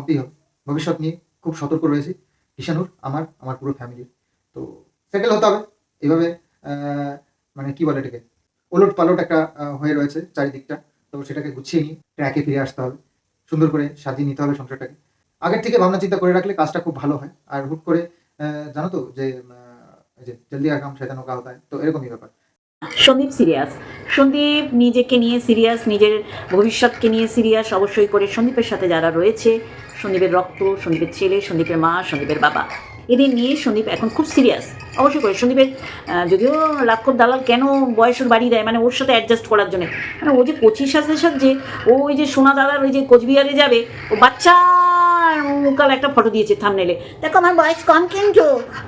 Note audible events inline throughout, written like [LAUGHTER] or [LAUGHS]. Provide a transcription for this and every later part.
ভাবতেই হবে। ভবিষ্যৎ নিয়ে খুব সতর্ক রয়েছি। ঈশানুর, আমার আমার পুরো ফ্যামিলির তো সেটেল হতে হবে। এইভাবে মানে কি বলে এটাকে? ওলট পালট একটা হয়ে রয়েছে চারিদিকটা। তো সেটাকে গুছিয়ে নিয়ে ট্র্যাকে ফিরে আসতে হবে। সুন্দর করে সাজিয়ে নিতে হবে সংসারটাকে। আগের থেকে ভাবনা চিন্তা করে রাখলে কাজটা খুব ভালো হয়। আর হুট করে জানো তো যে যে জলদি আগাম শয়তানো কা হতা হয়। তো এরকমই ব্যাপার। সন্দীপ সিরিয়াস সন্দীপ নিজেকে নিয়ে সিরিয়াস নিজের ভবিষ্যৎকে নিয়ে সিরিয়াস অবশ্যই করে সন্দীপের সাথে যারা রয়েছে সন্দীপের রক্ত, সন্দীপের ছেলে, সন্দীপের মা, সন্দীপের বাবা। এদের নিয়ে সন্দীপ এখন খুব সিরিয়াস অবশ্যই করে সন্দীপের যদিও লাক্ষর দালাল কেন বয়সের বাড়ি দেয় মানে ওর সাথে অ্যাডজাস্ট করার জন্য। মানে ও যে কচি সাজে সাজে ও ওই যে সোনা দাদার ওই যে কোচবিহারে যাবে, ও বাচ্চা কাল একটা ফটো দিয়েছে থামনেলে দেখো আমার বয়স কম কিন্তু,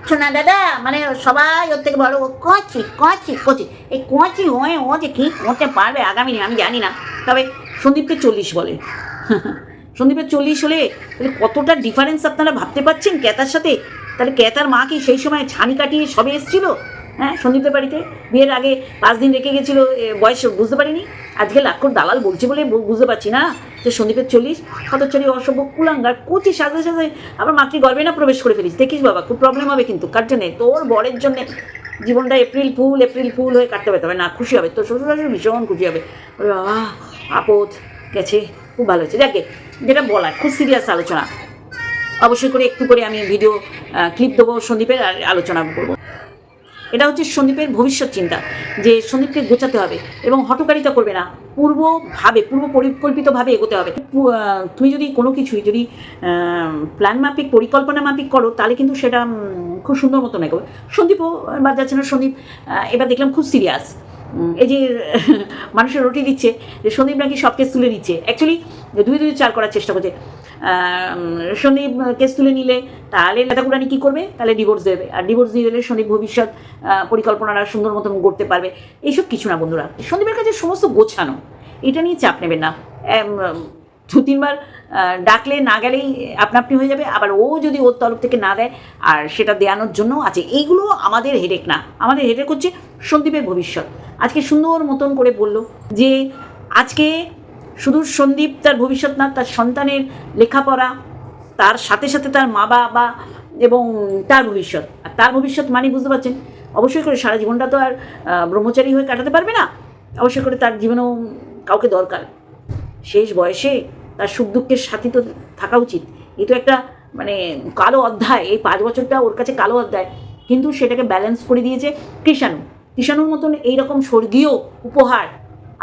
সোনা দাদা মানে সবাই ওর থেকে বড় কচি কচি কচি। এই কচি হয়ে ও যে কী করতে পারবে আগামী আমি জানি না। তবে সন্দীপকে চল্লিশ বলে। [LAUGHS] সন্দীপের চল্লিশ হলে তাহলে কতটা ডিফারেন্স আপনারা ভাবতে পারছেন ক্যাতার সাথে? তাহলে ক্যাতার মা কি সেই সময় ছানি কাটিয়ে সবে এসেছিল? হ্যাঁ সন্দীপের বাড়িতে। বিয়ের আগে পাঁচ দিন রেখে গেছিল বয়স বুঝতে পারিনি। আজকে লাক্ষর দালাল বলছে বলে বুঝতে পারছি না যে সন্দীপের চল্লিশ। হতচরি অসভ্য কুলাঙ্গার, কচি সাজে সাজে আবার মাতৃ গর্বে না প্রবেশ করে ফেলিস। দেখিস বাবা, খুব প্রবলেম হবে কিন্তু। কার জন্যে? তোর বরের জন্যে। জীবনটা এপ্রিল ফুল এপ্রিল ফুল হয়ে কাটতে হবে। তবে না, খুশি হবে। তোর শ্বশুর ভীষণ খুশি হবে। বাবা, আপদ গেছে। খুব ভালো হয়েছে। যাকে যেটা বলার খুব সিরিয়াস আলোচনা। অবশ্যই করে একটু করে আমি ভিডিও ক্লিপ দেবো সন্দীপের আলোচনা করব। এটা হচ্ছে সন্দীপের ভবিষ্যৎ চিন্তা, যে সন্দীপকে গোছাতে হবে এবং হটকারিতা করবে না, পূর্বভাবে পূর্ব পরিকল্পিতভাবে এগোতে হবে। তুমি যদি কোনো কিছুই যদি প্ল্যান মাফিক, পরিকল্পনা মাফিক করো, তাহলে কিন্তু সেটা খুব সুন্দর মতন এগোবে। সন্দীপও বাদ যাচ্ছে না, সন্দীপ এবার দেখলাম খুব সিরিয়াস এই যে, [LAUGHS] মানুষের রুটি দিচ্ছে, যে সন্দীপ নাকি সব কেস তুলে নিচ্ছে। অ্যাকচুয়ালি দুই দুই চার করার চেষ্টা করছে। সন্দীপ কেস তুলে নিলে, তাহলে নেতাকুরানি কী করবে? তাহলে ডিভোর্স দেবে। আর ডিভোর্স দিয়ে দিলে সন্দীপ ভবিষ্যৎ পরিকল্পনাটা সুন্দর মতন করতে পারবে। এইসব কিছু না, বন্ধুরা। সন্দীপের কাছে সমস্ত গোছানো, এটা নিয়ে চাপ নেবেন না। দু তিনবার ডাকলে না গেলেই আপনা আপনি হয়ে যাবে। আবার ও যদি ওর তরফ থেকে না দেয়, আর সেটা দেওয়ানোর জন্য আছে। এইগুলো আমাদের হেডেক না। আমাদের হেডেক হচ্ছে সন্দীপের ভবিষ্যৎ। আজকে সুন্দর মতন করে বলল যে আজকে শুধু সন্দীপ তার ভবিষ্যৎ না, তার সন্তানের লেখাপড়া, তার সাথে সাথে তার মা বাবা এবং তার ভবিষ্যৎ। আর তার ভবিষ্যৎ মানে বুঝতে পারছেন? অবশ্যই করে সারা জীবনটা তো আর ব্রহ্মচারী হয়ে কাটাতে পারবে না। অবশ্যই করে তার জীবনেও কাউকে দরকার। শেষ বয়সে তার সুখ দুঃখের সাথী তো থাকা উচিত। এই তো একটা মানে কালো অধ্যায়। এই পাঁচ বছরটা ওর কাছে কালো অধ্যায়। কিন্তু সেটাকে ব্যালেন্স করে দিয়েছে কৃষাণু। কৃষাণুর মতন এইরকম স্বর্গীয় উপহার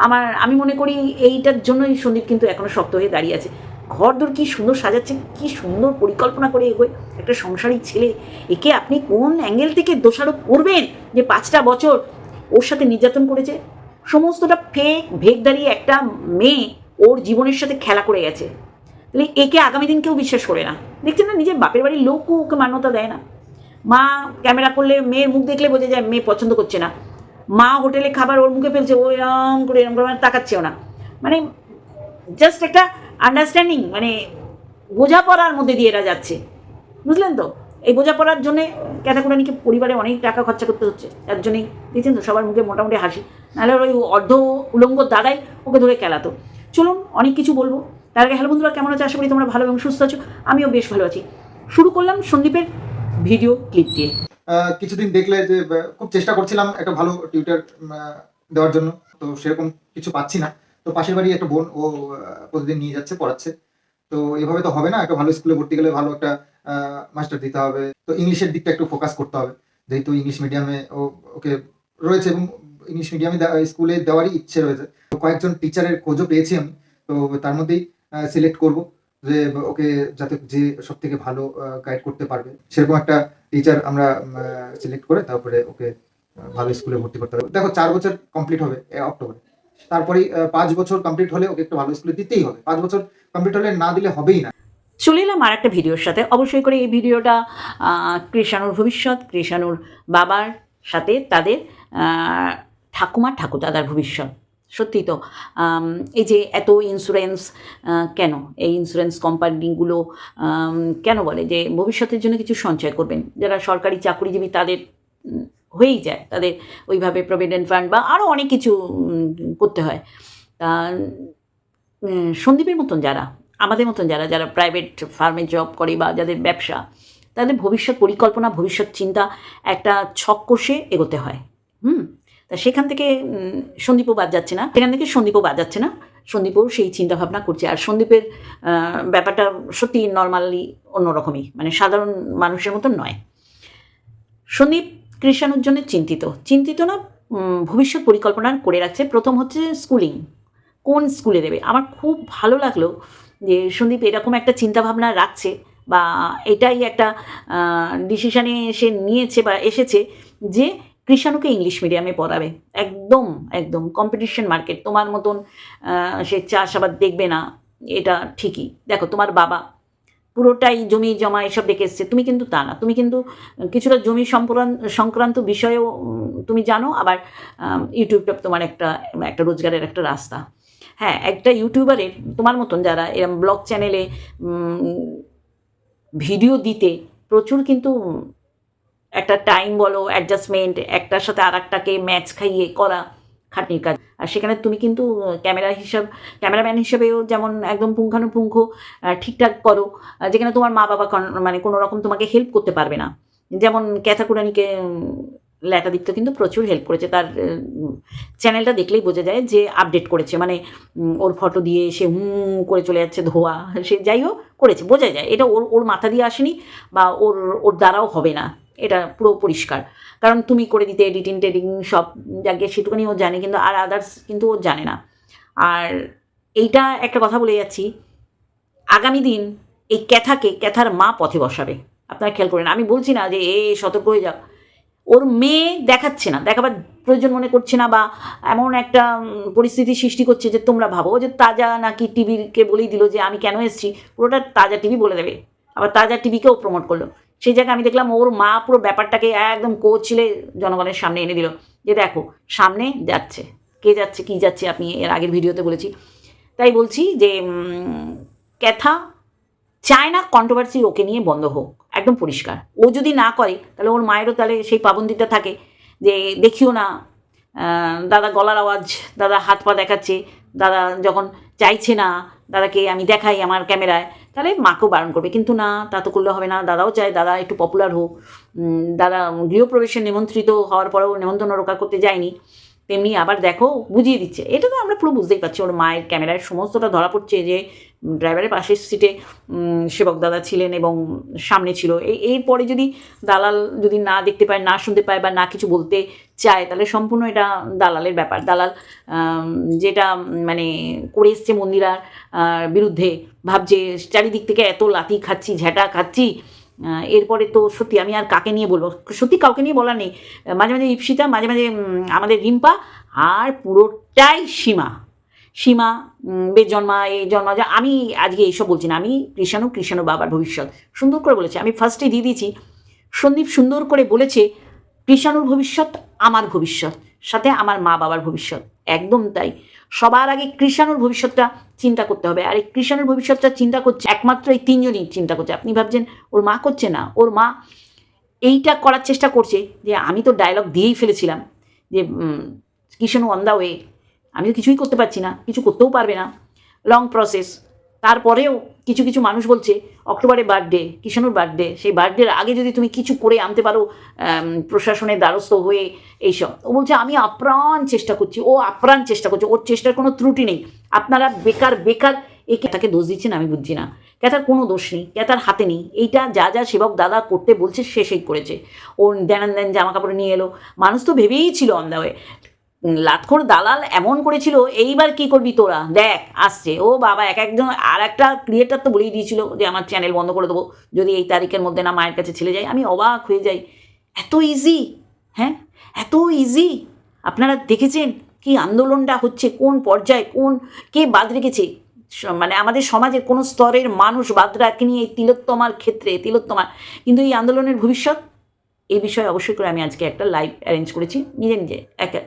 আমার, আমি মনে করি এইটার জন্যই সন্দীপ কিন্তু এখনও শক্ত হয়ে দাঁড়িয়ে আছে। ঘর দর কি সুন্দর সাজাচ্ছে, কি সুন্দর পরিকল্পনা করে এগোয় একটা সংসারী ছেলে। একে আপনি কোন অ্যাঙ্গেল থেকে দোষারোপ করবেন যে পাঁচটা বছর ওর সাথে নির্যাতন করেছে? সমস্তটা ফেক ভেগদারি একটা মেয়ে ওর জীবনের সাথে খেলা করে গেছে। তাহলে একে আগামী দিন কেউ বিশ্বাস করে না। দেখছেন না, নিজের বাপের বাড়ির লোকও ওকে মান্যতা দেয় না। মা ক্যামেরা করলে, মেয়ের মুখ দেখলে বোঝা যায় মেয়ে পছন্দ করছে না। মা হোটেলে খাবার ওর মুখে ফেলছে, ও এরম করে এরম করে মানে তাকাচ্ছেও না। মানে জাস্ট একটা আন্ডারস্ট্যান্ডিং মানে বোঝাপড়ার মধ্যে দিয়ে এরা যাচ্ছে। বুঝলেন তো? এই বোঝাপড়ার জন্যে ক্যাথাকুরানিকে পরিবারে অনেক টাকা খরচা করতে হচ্ছে। তার জন্যই দেখছেন তো সবার মুখে মোটামুটি হাসি। নাহলে ওই অর্ধ উলঙ্গ দাদাই ওকে ধরে খেলাতো চলুন, অনেক কিছু বলব। তার আগে, হ্যালো বন্ধুরা, কেমন আছে? আশা করি তোমরা ভালো এবং সুস্থ আছো। আমিও বেশ ভালো আছি। শুরু করলাম সন্দীপের ভিডিও ক্লিপ দিয়ে। কিছুদিন দেখলে যে খুব চেষ্টা করছিলাম একটা ভালো টিউটার দেওয়ার জন্য। তো সেরকম কিছু পাচ্ছি না। তো পাশের বাড়ি একটা বোন, ও প্রতিদিন নিয়ে যাচ্ছে, পড়াচ্ছে। তো এভাবে তো হবে না, একটা ভালো স্কুলে ভর্তি গেলে ভালো একটা মাস্টার দিতে হবে। তো ইংলিশের দিকটা একটু ফোকাস করতে হবে। যেহেতু ইংলিশ মিডিয়ামে ও, ওকে রয়েছে এবং ইংলিশ মিডিয়ামে স্কুলে দেওয়ারই ইচ্ছে রয়েছে। কয়েকজন টিচারের খোঁজও পেয়েছি আমি। তো তার মধ্যেই সিলেক্ট করব। যে ওকে যাতে যে সব থেকে ভালো গাইড করতে পারবে। সেরকম একটা টিচার আমরা সিলেক্ট করে তারপরে ওকে ভালো স্কুলে ভর্তি করতে হবে দেখো চার বছর কমপ্লিট হবে অক্টোবরে তারপরেই আহ, পাঁচ বছর কমপ্লিট হলে ওকে একটু ভালো স্কুলে দিতেই হবে। পাঁচ বছর কমপ্লিট হলে না দিলে হবেই না। চলে এলাম আর একটা ভিডিওর সাথে। অবশ্যই করে এই ভিডিওটা কৃষাণুর ভবিষ্যৎ কৃষাণুর বাবার সাথে তাদের আহ, ঠাকুমা ঠাকুরদাদার ভবিষ্যৎ। সত্যি তো এই যে এত ইন্স্যুরেন্স কেন? এই ইন্স্যুরেন্স কোম্পানিগুলো কেন বলে যে ভবিষ্যতের জন্য কিছু সঞ্চয় করবেন? যারা সরকারি চাকরিজীবী তাদের হয়েই যায়। তাদের ওইভাবে প্রভিডেন্ট ফান্ড বা আরও অনেক কিছু করতে হয়। তা সন্দীপের মতন যারা, আমাদের মতন যারা যারা প্রাইভেট ফার্মে জব করে বা যাদের ব্যবসা, তাদের ভবিষ্যৎ পরিকল্পনা, ভবিষ্যৎ চিন্তা একটা ছক কষে এগোতে হয়। হুম? তা সেখান থেকে সন্দীপও বাদ যাচ্ছে না। সেখান থেকে সন্দীপও বাদ যাচ্ছে না। সন্দীপও সেই চিন্তা ভাবনা করছে। আর সন্দীপের ব্যাপারটা সত্যি নর্মালি অন্যরকমই। মানে সাধারণ মানুষের মতন নয়। সন্দীপ কৃষাণুর জন্য চিন্তিত। চিন্তিত না ভবিষ্যৎ পরিকল্পনা করে রাখছে। প্রথম হচ্ছে স্কুলিং কোন স্কুলে দেবে? আমার খুব ভালো লাগল যে সন্দীপ এরকম একটা চিন্তাভাবনা রাখছে বা এটাই একটা ডিসিশানে সে নিয়েছে বা এসেছে যে কৃষাণুকে ইংলিশ মিডিয়ামে পড়াবে। একদম একদম। কম্পিটিশন মার্কেট তোমার মতন সে চাষাবাদ দেখবে না। এটা ঠিকই। দেখো, তোমার বাবা পুরোটাই জমি জমা এসব দেখে এসছে। তুমি কিন্তু তা না। তুমি কিন্তু কিছুটা জমি সংক্রান্ত বিষয়েও তুমি জানো। আবার ইউটিউবটা তোমার একটা একটা রোজগারের একটা রাস্তা। হ্যাঁ একটা ইউটিউবারের তোমার মতন যারা এরম ব্লগ চ্যানেলে ভিডিও দিতে প্রচুর কিন্তু একটা টাইম বলো অ্যাডজাস্টমেন্ট একটার সাথে আর একটাকে ম্যাচ খাইয়ে করা খাটনির কাজ। আর সেখানে তুমি কিন্তু ক্যামেরা হিসাব ক্যামেরাম্যান হিসেবেও যেমন একদম পুঙ্খানুপুঙ্খ ঠিকঠাক করো যেখানে তোমার মা বাবা মানে কোনো রকম তোমাকে হেল্প করতে পারবে না। যেমন ক্যাথাকুরানিকে ল্যাটা দিকতে কিন্তু প্রচুর হেল্প করেছে। তার চ্যানেলটা দেখলেই বোঝা যায় যে আপডেট করেছে। মানে ওর ফটো দিয়ে সে হুম করে চলে যাচ্ছে ধোয়া, সে যাই হোক করেছে বোঝা যায়। এটা ওর ওর মাথা দিয়ে আসেনি বা ওর ওর দ্বারাও হবে না। এটা পুরো পরিষ্কার। কারণ তুমি করে দিতে এডিটিং টেডিং সব যাকে সেটুকুনি ও জানে, কিন্তু আর আদার্স কিন্তু ও জানে না। আর এইটা একটা কথা বলে যাচ্ছি, আগামী দিন এই ক্যাথাকে, ক্যাথার মা পথে বসাবে। আপনারা খেয়াল করেন, আমি বলছি না যে এ সতর্ক হয়ে যাক ওর মেয়ে দেখাচ্ছে না, দেখাবার প্রয়োজন মনে করছে না বা এমন একটা পরিস্থিতি সৃষ্টি করছে যে তোমরা ভাবো যে তাজা নাকি টিভিকে বলেই দিল যে আমি কেন এসেছি, পুরোটা তাজা টিভি বলে দেবে। আবার তাজা টিভিকেও প্রমোট করল। সেই জায়গায় আমি দেখলাম ওর মা পুরো ব্যাপারটাকে একদম কোচিলে জনগণের সামনে এনে দিল যে দেখো, সামনে যাচ্ছে। কে যাচ্ছে, কি যাচ্ছে আপনি এর আগের ভিডিওতে বলেছি। তাই বলছি যে ক্যাথা চায় না কন্ট্রোভার্সি ওকে নিয়ে বন্ধ হোক, একদম পরিষ্কার। ও যদি না করে, তাহলে ওর মায়েরও তাহলে সেই পাবন্দিটা থাকে যে দেখিও না। দাদা গলার আওয়াজ, দাদা হাত পা দেখাচ্ছে, দাদা যখন চাইছে না, দাদাকে আমি দেখাই আমার ক্যামেরায় তাহলে মাকেও বারণ করবে। কিন্তু না, তা তো করলে হবে না। দাদাও চায়, দাদা একটু পপুলার হোক। দাদা গৃহপ্রবেশে নিমন্ত্রিত হওয়ার পরেও নিমন্ত্রণ রক্ষা করতে যায়নি। তেমনি আবার দেখো, বুঝিয়ে দিচ্ছে। এটা তো আমরা পুরো বুঝতেই পারছি। ওর মায়ের ক্যামেরায় সমস্তটা ধরা পড়ছে যে ড্রাইভারের পাশের সিটে সেবক দাদা ছিলেন এবং সামনে ছিল। এই, এরপরে যদি দালাল যদি না দেখতে পায়, না শুনতে পায় বা না কিছু বলতে চায়, তাহলে সম্পূর্ণ এটা দালালের ব্যাপার। দালাল যেটা মানে করে এসছে মন্দিরার বিরুদ্ধে, ভাবছে চারিদিক থেকে এত লাতি খাচ্ছি ঝ্যাটা খাচ্ছি এরপরে তো সত্যি আমি আর কাকে নিয়ে বলব? সত্যি কাউকে নিয়ে বলা নেই। মাঝে মাঝে ইপসিতা, মাঝে মাঝে আমাদের রিম্পা, আর পুরোটাই সীমা। সীমা উম, বেশ জন্মা এই জন্মা যা আমি আজকে এইসব বলছি না। আমি কৃষাণু কৃষাণু বাবার ভবিষ্যৎ। সুন্দর করে বলেছে। আমি ফার্স্টে দিয়ে দিয়েছি সন্দীপ সুন্দর করে বলেছে কৃষাণুর ভবিষ্যৎ আমার ভবিষ্যৎ সাথে আমার মা বাবার ভবিষ্যৎ। একদম তাই। সবার আগে কৃষাণুর ভবিষ্যৎটা চিন্তা করতে হবে। আর এই কৃষাণুর ভবিষ্যৎটা চিন্তা করছে একমাত্র এই তিনজনই চিন্তা করছে। আপনি ভাবছেন ওর মা করছে না? ওর মা এইটা করার চেষ্টা করছে যে আমি তো ডায়লগ দিয়েই ফেলেছিলাম যে কৃষাণু অন দ্য ওয়ে আমি তো কিছুই করতে পারছি না, কিছু করতেও পারবে না। লং প্রসেস তারপরেও কিছু কিছু মানুষ বলছে, অক্টোবরে বার্থডে কিষাণুর বার্থডে সেই বার্থডের আগে যদি তুমি কিছু করে আনতে পারো প্রশাসনের দ্বারস্থ হয়ে এইসব। ও বলছে, আমি আপ্রাণ চেষ্টা করছি, ও আপ্রাণ চেষ্টা করছে, ওর চেষ্টার কোনো ত্রুটি নেই। আপনারা বেকার বেকার এই তাকে দোষ দিচ্ছেন আমি বুঝছি না। ক্যাথার কোনো দোষ নেই ক্যাথার হাতে নেই। এইটা যা যা সেবক দাদা করতে বলছে, সে সেই করেছে। ওর দেন দেন জামা কাপড় নিয়ে এলো। মানুষ তো ভেবেই ছিল অন দ্য ওয়ে লাতখোর দালাল এমন করেছিল, এইবার কি করবি তোরা? দেখ, আসছে। ও বাবা, এক একজন, আর একটা ক্রিয়েটার তো বলেই দিয়েছিল যে, আমার চ্যানেল বন্ধ করে দেবো। যদি এই তারিখের মধ্যে না মায়ের কাছে ছেলে যায়, আমি অবাক হয়ে যাই। এত ইজি হ্যাঁ? এত ইজি আপনারা দেখেছেন কি আন্দোলনটা হচ্ছে, কোন পর্যায়ে কোন, কে বাদ রেখেছে? মানে আমাদের সমাজের কোনো স্তরের মানুষ বাদ রাখেনি এই তিলোত্তমার ক্ষেত্রে, তিলোত্তমার। কিন্তু এই আন্দোলনের ভবিষ্যৎ এই বিষয়ে অবশ্যই করে আমি আজকে একটা লাইভ অ্যারেঞ্জ করেছি। নিজে নিজে, একা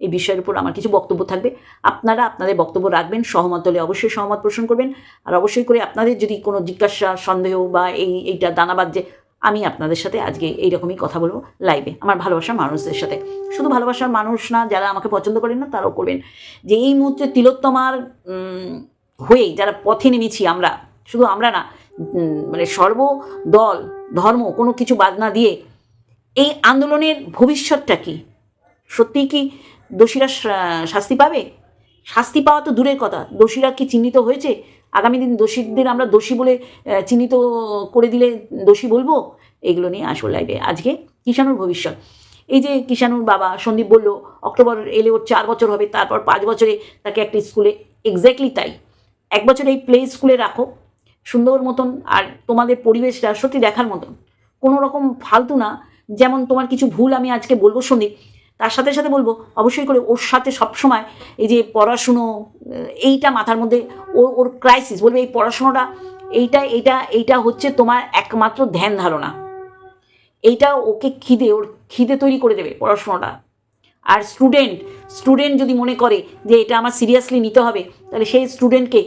এই বিষয়ের উপর আমার কিছু বক্তব্য থাকবে। আপনারা আপনাদের বক্তব্য রাখবেন সহমত হলে অবশ্যই সহমত পোষণ করবেন। আর অবশ্যই করে আপনাদের যদি কোনো জিজ্ঞাসা সন্দেহ বা এই এইটা দানাবাদ যে আমি আপনাদের সাথে আজকে এইরকমই কথা বলব লাইভে আমার ভালোবাসার মানুষদের সাথে। শুধু ভালোবাসার মানুষ না যারা আমাকে পছন্দ করেন না তারাও করবেন। যে এই মুহূর্তে তিলোত্তমার উম, হয়ে যারা পথে নেমেছি আমরা শুধু আমরা না মানে সর্বদল ধর্ম কোনো কিছু বাদ না দিয়ে এই আন্দোলনের ভবিষ্যৎটা কি? সত্যিই কি দোষীরা শাস্তি পাবে? শাস্তি পাওয়া তো দূরের কথা। দোষীরা কি চিহ্নিত হয়েছে? আগামী দিন দোষীদের আমরা দোষী বলে চিহ্নিত করে দিলে দোষী বলব? এগুলো নিয়ে আসল লাইবে আজকে কিষাণুর ভবিষ্যৎ। এই যে কিষাণুর বাবা সন্দীপ বলল, অক্টোবর এলে ওর চার বছর হবে, তারপর পাঁচ বছরে তাকে একটা স্কুলে এক্স্যাক্টলি তাই। এক বছর এই প্লে স্কুলে রাখো, সুন্দর মতন, আর তোমাদের পরিবেশটা সত্যি দেখার মতন। কোনো রকম ফালতু না, যেমন তোমার কিছু ভুল আমি আজকে বলব সন্দীপ তার সাথে সাথে বলব, অবশ্যই করে ওর সাথে সবসময় এই যে পড়াশুনো এইটা মাথার মধ্যে ও, ওর ক্রাইসিস বলবে এই পড়াশুনোটা, এইটা এইটা এইটা হচ্ছে তোমার একমাত্র ধ্যান ধারণা। এইটা ওকে খিদে, ওর খিদে তৈরি করে দেবে পড়াশোনাটা। আর স্টুডেন্ট স্টুডেন্ট যদি মনে করে যে এটা আমার সিরিয়াসলি নিতে হবে, তাহলে সেই স্টুডেন্টকে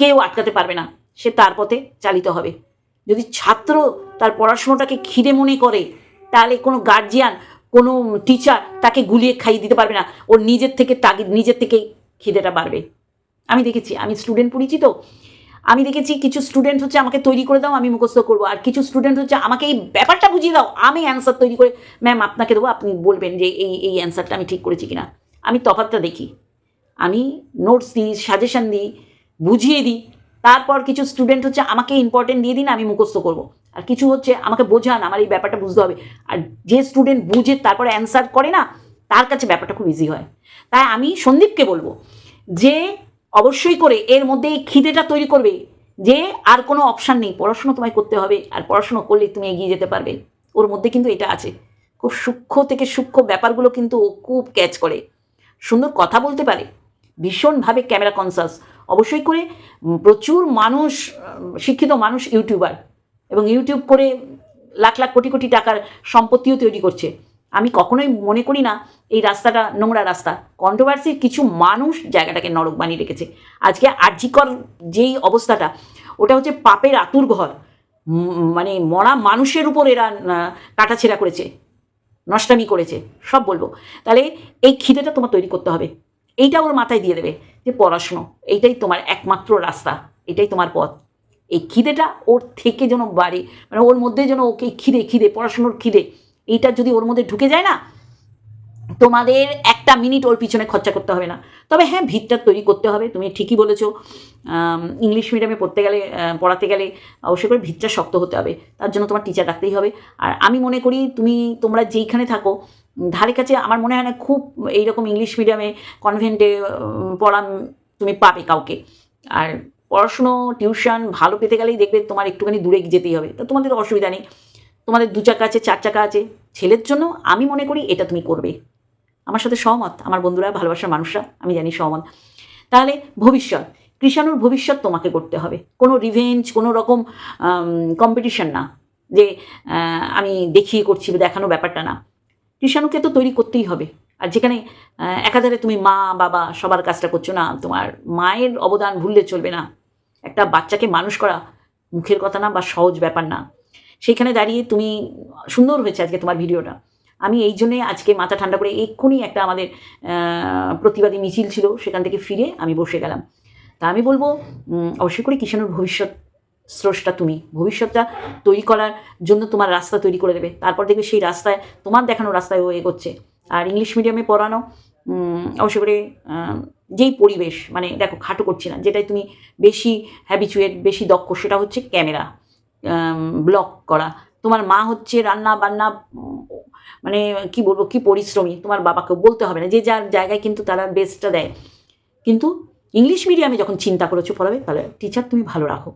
কেউ আটকাতে পারবে না, সে তার পথে চালিত হবে। যদি ছাত্র তার পড়াশুনোটাকে খিদে মনে করে, তাহলে কোনো গার্জিয়ান কোনো টিচার তাকে গুলিয়ে খাইয়ে দিতে পারবে না। ওর নিজের থেকে তাগিদ নিজের থেকেই খিদেটা বাড়বে। আমি দেখেছি, আমি স্টুডেন্ট পড়িয়েছি তো আমি দেখেছি কিছু স্টুডেন্ট হচ্ছে আমাকে তৈরি করে দাও, আমি মুখস্থ করব। আর কিছু স্টুডেন্ট হচ্ছে আমাকে এই ব্যাপারটা বুঝিয়ে দাও, আমি অ্যান্সার তৈরি করে ম্যাম আপনাকে দেবো, আপনি বলবেন যে এই এই অ্যান্সারটা আমি ঠিক করেছি কিনা। আমি তফাৎটা দেখি। আমি নোটস দিই সাজেশন দিই, বুঝিয়ে দিই। তারপর কিছু স্টুডেন্ট হচ্ছে আমাকে ইম্পর্টেন্ট দিয়ে দিন, আমি মুখস্থ করব। আর কিছু হচ্ছে আমাকে বোঝান, আমার এই ব্যাপারটা বুঝতে হবে। আর যে স্টুডেন্ট বুঝে তারপরে অ্যান্সার করে না, তার কাছে ব্যাপারটা খুব ইজি হয়। তাই আমি সন্দীপকে বলব যে অবশ্যই করে এর মধ্যে এই খিদেটা তৈরি করবে যে আর কোনো অপশান নেই, পড়াশুনো তোমায় করতে হবে আর পড়াশুনো করলে তুমি এগিয়ে যেতে পারবে। ওর মধ্যে কিন্তু এটা আছে। খুব সূক্ষ্ম থেকে সূক্ষ্ম ব্যাপারগুলো কিন্তু ও খুব ক্যাচ করে। সুন্দর কথা বলতে পারে, ভীষণভাবে ক্যামেরা কনসাস অবশ্যই করে প্রচুর মানুষ, শিক্ষিত মানুষ ইউটিউবার এবং ইউটিউব করে লাখ লাখ কোটি কোটি টাকার সম্পত্তিও তৈরি করছে। আমি কখনোই মনে করি না এই রাস্তাটা নোংরা রাস্তা। কন্ট্রোভার্সির কিছু মানুষ জায়গাটাকে নরক বানিয়ে রেখেছে। আজকে আর্জিকর যেই অবস্থাটা, ওটা হচ্ছে পাপের আতুর ঘর। মানে মরা মানুষের উপর এরা কাটাছেড়া করেছে, নষ্টামি করেছে, সব বলব। তাহলে এই খিদেটা তোমার তৈরি করতে হবে। এইটা ওর মাথায় দিয়ে দেবে যে পড়াশুনো, এইটাই তোমার একমাত্র রাস্তা, এটাই তোমার পথ। এই খিদেটা ওর থেকে যেন বাড়ে। মানে ওর মধ্যে যেন ওকে খিদে খিদে, পড়াশুনোর খিদে, এইটা যদি ওর মধ্যে ঢুকে যায় না, তোমাদের একটা মিনিট ওর পিছনে খরচা করতে হবে না। তবে হ্যাঁ ভিতটা তৈরি করতে হবে, তুমি ঠিকই বলেছ। ইংলিশ মিডিয়ামে পড়তে গেলে পড়াতে গেলে অবশ্যই করে ভিতটা শক্ত হতে হবে। তার জন্য তোমার টিচার রাখতেই হবে। আর আমি মনে করি তুমি, তোমরা যেইখানে থাকো, ধারে কাছে আমার মনে হয় না খুব এইরকম ইংলিশ মিডিয়ামে কনভেন্টে পড়া তুমি পাবে কাউকে। আর পড়াশুনো, টিউশন ভালো পেতে গেলেই দেখবে তোমার একটুখানি দূরে যেতেই হবে। তা তোমাদের অসুবিধা নেই। তোমাদের দু চাকা আছে, চার চাকা আছে। ছেলের জন্য আমি মনে করি এটা তুমি করবে। আমার সাথে সহমত। আমার বন্ধুরা, ভালোবাসার মানুষরা, আমি জানি সহমত। তাহলে ভবিষ্যৎ। কৃষাণুর ভবিষ্যৎ তোমাকে করতে হবে। কোনো রিভেঞ্জ কোনো রকম কম্পিটিশন না। যে আমি দেখিয়ে করছি দেখানো ব্যাপারটা না। কৃষাণুকে তো তৈরি করতেই হবে। আর যেখানে একাধারে তুমি মা, বাবা সবার কাজটা করছ না, তোমার মায়ের অবদান ভুললে চলবে না। একটা বাচ্চাকে মানুষ করা মুখের কথা না বা সহজ ব্যাপার না। সেইখানে দাঁড়িয়ে তুমি সুন্দর হয়েছে আজকে তোমার ভিডিওটা। আমি এই জন্যে আজকে মাথা ঠান্ডা করে এক্ষুনি একটা আমাদের প্রতিবাদী মিছিল ছিল, সেখান থেকে ফিরে আমি বসে গেলাম। তা আমি বলব অবশ্যই করে কিষাণুর ভবিষ্যৎ স্রষ্টা তুমি। ভবিষ্যৎটা তৈরি করার জন্য তোমার রাস্তা তৈরি করে দেবে। তারপর দেখবে সেই রাস্তায়, তোমার দেখানো রাস্তায় ও এগোচ্ছে। আর ইংলিশ মিডিয়ামে পড়ানো অবশ্যই করে যেই পরিবেশ মানে দেখো খাটো করছি না, যেটাই তুমি বেশি হ্যাবিচুয়েট বেশি দক্ষ, সেটা হচ্ছে ক্যামেরা ব্লক করা। তোমার মা হচ্ছে রান্না বান্না মানে কি বলব, কি পরিশ্রমী, তোমার বাবাকেও বলতে হবে না, যে যার জায়গায় কিন্তু তারা বেস্টটা দেয়। কিন্তু ইংলিশ মিডিয়ামে যখন চিন্তা করেছ পড়াবে, তাহলে টিচার তুমি ভালো রাখো।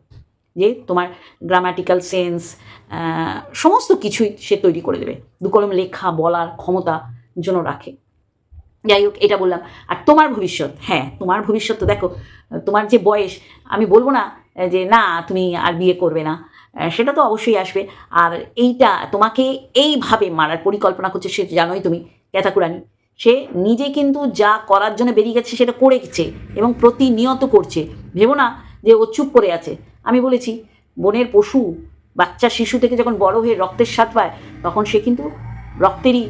যে তোমার গ্রামাটিক্যাল সেন্স সমস্ত কিছুই সে তৈরি করে দেবে। দু কলম লেখা, বলার ক্ষমতা জন্য রাখে। যাই হোক, এটা বললাম। আর তোমার ভবিষ্যৎ হ্যাঁ তোমার ভবিষ্যৎ তো দেখো, তোমার যে বয়স, আমি বলব না যে না, তুমি আর বিয়ে করবে না সেটা তো অবশ্যই আসবে। আর এইটা, তোমাকে এইভাবে মারার পরিকল্পনা করছে সে জানোই তুমি, ক্যাথাকুরানি। সে নিজে কিন্তু যা করার জন্য বেরিয়ে গেছে, সেটা করেছে এবং প্রতিনিয়ত করছে। ভেবো না যে ও চুপ করে আছে। আমি বলেছি, বনের পশু, বাচ্চা, শিশু থেকে যখন বড় হয়ে রক্তের স্বাদ পায়, তখন সে কিন্তু রক্তেরই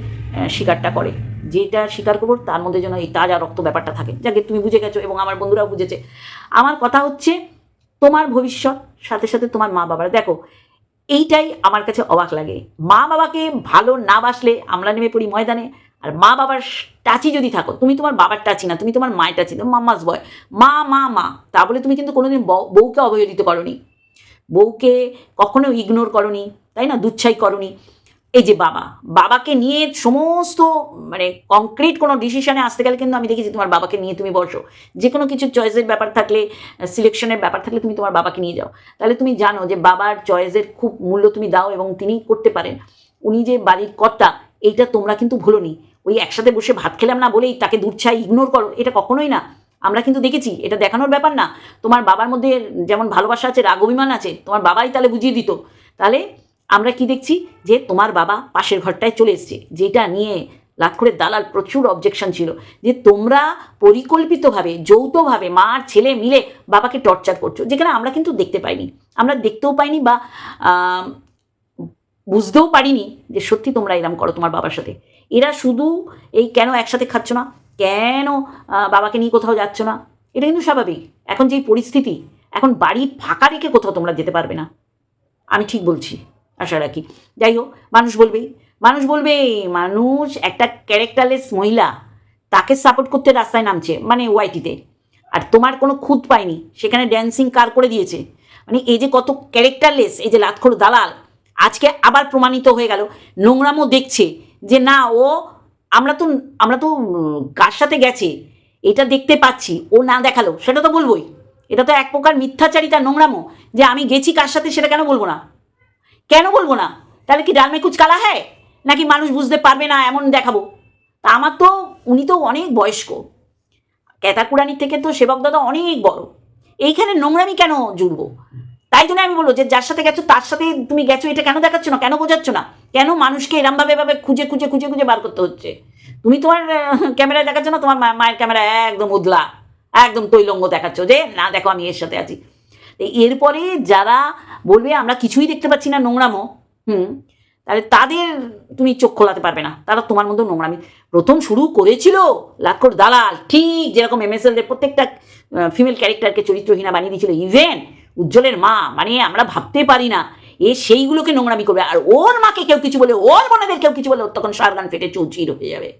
শিকারটা করে। যেটা স্বীকার করব, তার মধ্যে যেন এই তাজা রক্ত ব্যাপারটা থাকে। যাকে তুমি বুঝে গেছো এবং আমার বন্ধুরাও বুঝেছে। আমার কথা হচ্ছে, তোমার ভবিষ্যৎ, সাথে সাথে তোমার মা বাবার। দেখো, এইটাই আমার কাছে অবাক লাগে। মা বাবাকে ভালো না বাসলে আমরা নেমে পড়ি ময়দানে। আর মা বাবার টাচি যদি থাকো, তুমি তোমার বাবার টাচি না, তুমি তোমার মায়ের টাচি তুমি মাম্মাস বয়, মা মা মা, তা বলে তুমি কিন্তু কোনোদিন বউ- বউকে অবহেলিত করনি। বউকে কখনো ইগনোর করনি, তাই না? দুচ্ছাই করনি। এই যে বাবা, বাবাকে নিয়ে সমস্ত মানে কংক্রিট কোনো ডিসিশনে আসতে গেলে কিন্তু আমি দেখেছি তোমার বাবাকে নিয়ে তুমি বসো। যে কোনো কিছু চয়েসের ব্যাপার থাকলে সিলেকশনের ব্যাপার থাকলে তুমি তোমার বাবাকে নিয়ে যাও। তাহলে তুমি জানো যে বাবার চয়েসের খুব মূল্য তুমি দাও এবং তিনি করতে পারেন। উনি যে বাড়ির কর্তা, এইটা তোমরা কিন্তু ভুলোনি। ওই একসাথে বসে ভাত খেলাম না বলেই তাকে দূরছাই ইগনোর করো, এটা কখনোই না। আমরা কিন্তু দেখেছি, এটা দেখানোর ব্যাপার না। তোমার বাবার মধ্যে যেমন ভালোবাসা আছে, রাগ অভিমান আছে, তোমার বাবাই তাহলে বুঝিয়ে দিত। তাহলে আমরা কি দেখছি? যে তোমার বাবা পাশের ঘরটায় চলে এসছে, যেটা নিয়ে লাক্ষরের দালাল প্রচুর অবজেকশন ছিল, যে তোমরা পরিকল্পিতভাবে, যৌথভাবে মা আর ছেলে মিলে বাবাকে টর্চার করছ, যেখানে আমরা কিন্তু দেখতে পাইনি। আমরা দেখতেও পাইনি বা বুঝতেও পারিনি যে সত্যি তোমরা এরম করো তোমার বাবার সাথে। এরা শুধু এই কেন একসাথে খাচ্ছ না? কেন বাবাকে নিয়ে কোথাও যাচ্ছ না? এটা কিন্তু স্বাভাবিক। এখন যেই পরিস্থিতি, এখন বাড়ি ফাঁকা রেখে কোথাও তোমরা যেতে পারবে না। আমি ঠিক বলছি। আশা রাখি। যাই হোক, মানুষ বলবেই, মানুষ বলবে মানুষ একটা ক্যারেক্টারলেস মহিলা, তাকে সাপোর্ট করতে রাস্তায় নামছে মানে ওয়াইটিতে আর তোমার কোনো খুঁত পায়নি, সেখানে ড্যান্সিং কার করে দিয়েছে। মানে এই যে কত ক্যারেক্টারলেস, এই যে লাতখোর দালাল, আজকে আবার প্রমাণিত হয়ে গেল। নোংরামও দেখছে যে না, ও, আমরা তো আমরা তো কার সাথে গেছে? এটা দেখতে পাচ্ছি, ও না দেখাল, সেটা তো বলবোই। এটা তো এক প্রকার মিথ্যাচারিতা নোংরামো যে আমি গেছি কার সাথে, সেটা কেন বলব না? কেন বলব না? তাহলে কি ডালমে কুচ কালা হ্যায় নাকি মানুষ বুঝতে পারবে না, এমন দেখাবো? তা আমার তো, উনি তো অনেক বয়স্ক। ক্যাতাকুরানির থেকে তো সেবক দাদা অনেক বড়। এইখানে নোংরামি কেন জুড়বো? তাই জন্য আমি বলব যে, যার সাথে গেছো, তার সাথে তুমি গেছো, এটা কেন দেখাচ্ছ না? কেন বোঝাচ্ছ না? কেন মানুষকে এরমভাবে ভাবে খুঁজে খুঁজে খুঁজে খুঁজে বার করতে হচ্ছে? তুমি তোমার ক্যামেরায় দেখাচ্ছ না? তোমার মায়ের ক্যামেরা একদম উদলা, একদম তৈলঙ্গ দেখাচ্ছ যে, না দেখো আমি এর সাথে আছি। এরপরে যারা বলবে, আমরা কিছুই দেখতে পাচ্ছি না নোংরামো, হুম, তাহলে তাদের তুমি চোখ খোলাতে পারবে না। তারা তোমার মধ্যে নোংরামি। প্রথম শুরু করেছিল লাক্ষর দালাল। ঠিক যেরকম এমএসএলদের প্রত্যেকটা ফিমেল ক্যারেক্টারকে চরিত্রহীনা বানিয়ে দিয়েছিল। ইভেন উজ্জ্বলের মা মানে আমরা ভাবতে পারি না, এ সেইগুলোকে নোংরামি করবে। আর ওর মাকে কেউ কিছু বলে, ওর বোনেদের কেউ কিছু বলে, ওর তখন সারগান ফেটে চৌচির হয়ে যাবে।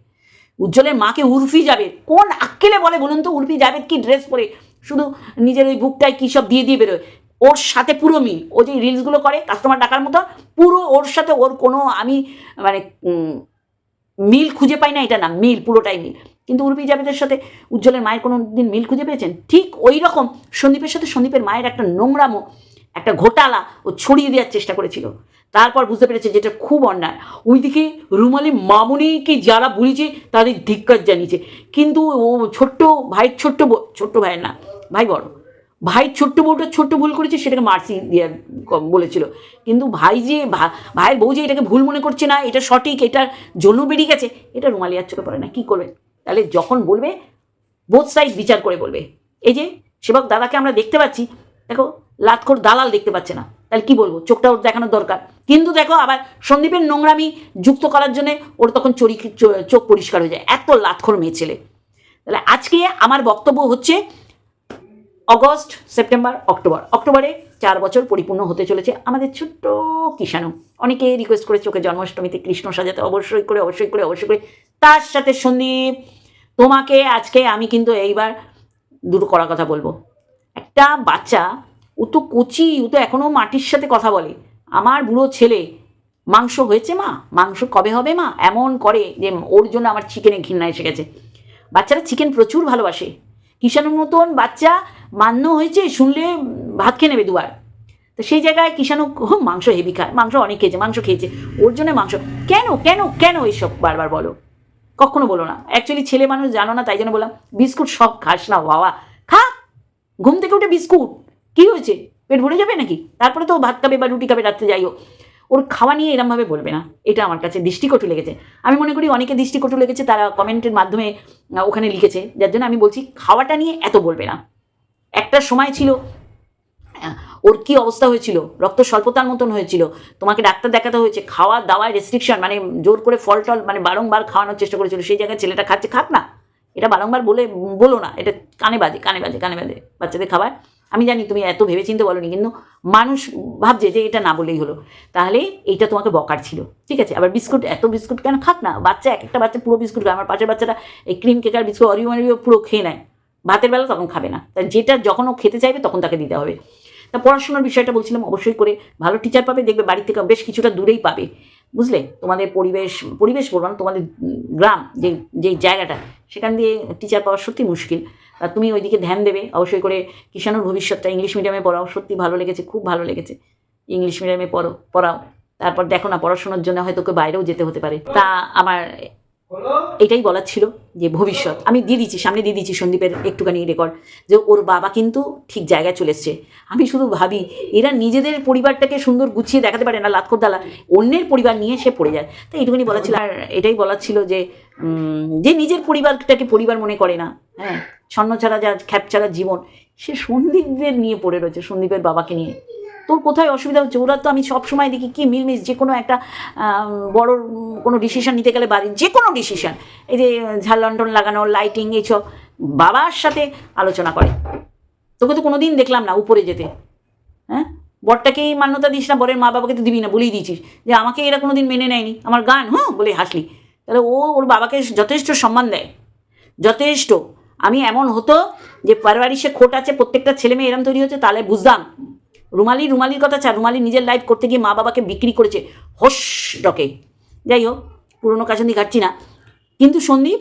উজ্জ্বলের মাকে উর্ফি যাবে। কোন আক্কেলে বলে বলুন তো, উর্ফি যাবে কি ড্রেস পরে? শুধু নিজের ওই বুকটায় কী সব দিয়ে দিয়ে বেরোয়। ওর সাথে পুরো মিল। ও যে রিলসগুলো করে কাস্টমার ডাকার মতো, পুরো ওর সাথে ওর কোনো আমি মানে মিল খুঁজে পাই না, এটা না, মিল, পুরোটাই মিল। কিন্তু উর্বি জাবেদের সাথে উজ্জ্বলের মায়ের কোনো দিন মিল খুঁজে পেয়েছেন? ঠিক ওই রকম সন্দীপের সাথে সন্দীপের মায়ের একটা নোংরামো একটা ঘোটালা ও ছড়িয়ে দেওয়ার চেষ্টা করেছিল। তারপর বুঝতে পেরেছে যেটা খুব অন্যায়। ওইদিকে রুমালি মামুনিকে যারা বলেছে, তাদের ধিক্কার জানিয়েছে। কিন্তু ও ছোট্ট ভাইয়ের ছোট্ট ছোট্ট ভাইয়ের না ভাই বড় ভাই ছোট্ট বউটা ছোট্ট ভুল করেছে, সেটাকে মার্সি দিয়ে বলেছিল। কিন্তু ভাই যে ভাইয়ের বউ যে এটাকে ভুল মনে করছে না, এটা সঠিক এটার জন্য বেরিয়ে গেছে, এটা রুমালি আর চোখে পড়ে না, কী করবে? তাহলে যখন বলবে বোথ সাইড বিচার করে বলবে। এই যে সেবক দাদাকে আমরা দেখতে পাচ্ছি, দেখো, লাতখোর দালাল দেখতে পাচ্ছে না। তাহলে কি বলব? চোখটা ওর দেখানোর দরকার। কিন্তু দেখো, আবার সন্দীপের নোংরামি যুক্ত করার জন্য ওর তখন চরি চোখ পরিষ্কার হয়ে যায়। এত লাতখোর মেয়ে ছেলে। তাহলে আজকে আমার বক্তব্য হচ্ছে অগস্ট, সেপ্টেম্বর, অক্টোবর। অক্টোবরে চার বছর পরিপূর্ণ হতে চলেছে আমাদের ছোট্ট কিষাণু অনেকে রিকোয়েস্ট করে চোখে জন্মাষ্টমীতে কৃষ্ণ সাজাতে অবশ্যই করে অবশ্যই করে অবশ্যই করে। তার সাথে সন্দীপ, তোমাকে আজকে আমি কিন্তু এইবার দুটো করার কথা বলব। একটা বাচ্চা, ও তো কচি, ও তো এখনও মাটির সাথে কথা বলে। আমার বুড়ো ছেলে, মাংস হয়েছে মা? মাংস কবে হবে মা? এমন করে যে ওর জন্য আমার চিকেনে ঘৃণা এসে গেছে। বাচ্চারা চিকেন প্রচুর ভালোবাসে। কিষাণুর মতন বাচ্চা মান্য হয়েছে, শুনলে ভাত খেয়ে নেবে দুবার। তো সেই জায়গায় কিষাণু মাংস হেভি খায়। মাংস অনেক খেয়েছে, মাংস খেয়েছে। ওর জন্য মাংস। কেন কেন কেন এইসব বারবার বলো? কখনো বলো না। অ্যাকচুয়ালি ছেলে মানুষ জানো না, তাই জন্য বললাম, বিস্কুট সব খাস না, বাবা। খা ঘুম থেকে উঠে বিস্কুট। কি হয়েছে? পেট ভরে যাবে নাকি? তারপরে তো ভাত খাবে বা রুটি খাবে, রাত্রে যাই হোক। ওর খাওয়া নিয়ে এরমভাবে বলবে না। এটা আমার কাছে দৃষ্টিকটু লেগেছে। আমি মনে করি অনেকে দৃষ্টিকটু লেগেছে, তারা কমেন্টের মাধ্যমে ওখানে লিখেছে। যার জন্য আমি বলছি, খাওয়াটা নিয়ে এত বলবে না। একটা সময় ছিল ওর কি অবস্থা হয়েছিল? রক্ত স্বল্পতার মতন হয়েছিল। তোমাকে ডাক্তার দেখাতে হয়েছে। খাওয়া দাওয়ায় রেস্ট্রিকশন মানে জোর করে ফল টল মানে বারংবার খাওয়ানোর চেষ্টা করেছিল। সেই জায়গায় ছেলেটা খাচ্ছে, খাক না। এটা বারংবার বলে, বলো না। এটা কানে বাজে কানে বাজে কানে বাজে। বাচ্চাদের খাবার আমি জানি তুমি এত ভেবেচিন্তে বলনি, কিন্তু মানুষ ভাবছে যে এটা না বলেই হলো। তাহলে এইটা তোমাকে বকার ছিল, ঠিক আছে? আবার বিস্কুট, এত বিস্কুট কেন খাক না? বাচ্চা, এক একটা বাচ্চা পুরো বিস্কুট আমার পাশের বাচ্চাটা এই ক্রিম কেকার বিস্কুট অরিও অরিও পুরো খেয়ে নেয়। ভাতের বেলা তখন খাবে না। তা যেটা যখন ও খেতে চাইবে তখন তাকে দিতে হবে। তা পড়াশোনার বিষয়টা বলছিলাম অবশ্যই করে। ভালো টিচার পাবে, দেখবে বাড়ি থেকে বেশ কিছুটা দূরেই পাবে। বুঝলে? তোমাদের পরিবেশ পরিবেশ বলব না, তোমাদের গ্রাম, যে যে জায়গাটা, সেখান দিয়ে টিচার পাওয়া সত্যি মুশকিল। তা তুমি ওইদিকে ধ্যান দেবে। অবশ্যই করে কিষাণুর ভবিষ্যৎটা ইংলিশ মিডিয়ামে পড়াও। সত্যি ভালো লেগেছে, খুব ভালো লেগেছে। ইংলিশ মিডিয়ামে পড়ো, পড়াও। তারপর দেখো না, পড়াশোনার জন্য হয়তো ওকে বাইরেও যেতে হতে পারে। তা আমার এটাই বলার ছিল যে ভবিষ্যৎ। আমি দিয়ে দিচ্ছি, সামনে দিয়ে দিচ্ছি সন্দীপের একটুখানি রেকর্ড যে ওর বাবা কিন্তু ঠিক জায়গায় চলে এসছে। আমি শুধু ভাবি, এরা নিজেদের পরিবারটাকে সুন্দর গুছিয়ে দেখাতে পারে না লাতখোরদালা অন্যের পরিবার নিয়ে সে পড়ে যায়। তো এইটুকুনি বলা ছিল। আর এটাই বলার ছিল যে যে নিজের পরিবারটাকে পরিবার মনে করে না হ্যাঁ ছন্ন ছাড়া যা খ্যাপ ছাড়া জীবন, সে সন্দীপদের নিয়ে পড়ে রয়েছে, সন্দীপের বাবাকে নিয়ে। তোর কোথায় অসুবিধা হচ্ছে? ওরা তো আমি সবসময় দেখি কি মিলমিশ, যে কোনো একটা বড় কোনো ডিসিশন নিতে গেলে বাড়ির যে কোনো ডিসিশন এই যে ঝাল লন্ডন লাগানো লাইটিং এইসব বাবার সাথে আলোচনা করে। তোকে তো কোনোদিন দেখলাম না উপরে যেতে। হ্যাঁ? বরটাকেই মান্যতা দিস না, বরের মা বাবাকে তো দিবি না, বলেই দিয়েছিস। যে আমাকে এরা কোনো দিন মেনে নেয়নি, আমার গান হ্যাঁ বলে হাসলি। তাহলে ও, ওর বাবাকে যথেষ্ট সম্মান দেয়। যথেষ্ট। আমি এমন হতো যে পারিবারিক খোট আছে, প্রত্যেকটা ছেলে মেয়ে এরম তৈরি হচ্ছে তাহলে বুঝতাম। রুমালি, রুমালির কথা চা রুমালি নিজের লাইফ করতে গিয়ে মা বাবাকে বিক্রি করেছে, হোস ডকে। যাই হোক, পুরনো কাছন্দি কাটছি না। কিন্তু সন্দীপ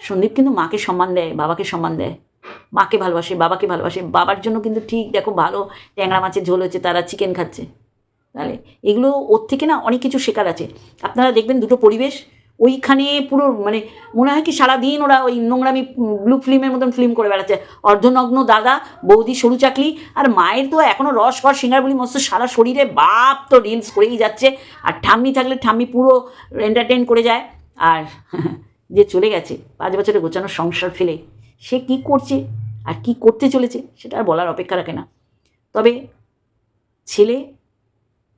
সন্দীপ কিন্তু মাকে সম্মান দেয়, বাবাকে সম্মান দেয়। মাকে ভালোবাসে, বাবাকে ভালোবাসে। বাবার জন্য কিন্তু ঠিক, দেখো, ভালো ট্যাংরা মাছের ঝোল হচ্ছে তারা চিকেন খাচ্ছে। তাহলে এগুলো ওর থেকে না অনেক কিছু শেখার আছে। আপনারা দেখবেন দুটো পরিবেশ ওইখানে পুরো মানে মনে হয় কি সারাদিন ওরা ওই নোংরামি ব্লু ফিল্মের মতন ফিল্ম করে বেড়াচ্ছে। অর্ধনগ্ন দাদা, বৌদি, সরু চাকলি আর মায়ের তো এখনও রস কর সিঙ্গার বলি মস্ত সারা শরীরে বাপ তো রিলস করেই যাচ্ছে। আর ঠাম্মি থাকলে ঠাম্মি পুরো এন্টারটেন করে যায়। আর [LAUGHS] যে চলে গেছে, পাঁচ বছরে গোছানো সংসার ফেলে, সে কি করছে আর কি করতে চলেছে সেটা আর বলার অপেক্ষা রাখে না। তবে ছেলে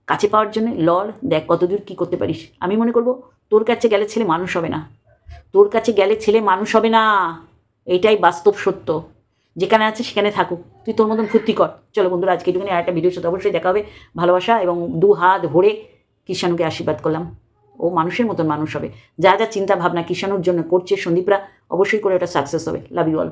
কাছে পাওয়ার জন্য, লড়, দেখ কতদূর কী করতে পারিস। আমি মনে করব তোর কাছে গেলে ছেলে মানুষ হবে না। তোর কাছে গেলে ছেলে মানুষ হবে না। এইটাই বাস্তব সত্য। যেখানে আছে সেখানে থাকুক। তুই তোর মতন ফুর্তি কর। চলো বন্ধুরা, আজকে একটুখানি আর একটা ভিডিওর সাথে অবশ্যই দেখা হবে। ভালোবাসা এবং দু হাত ভরে কিষাণুকে আশীর্বাদ করলাম। ও মানুষের মতন মানুষ হবে। যা যা চিন্তা ভাবনা কিষাণুর জন্য করছে সন্দীপরা, অবশ্যই করে ওটা সাকসেস হবে। Love you all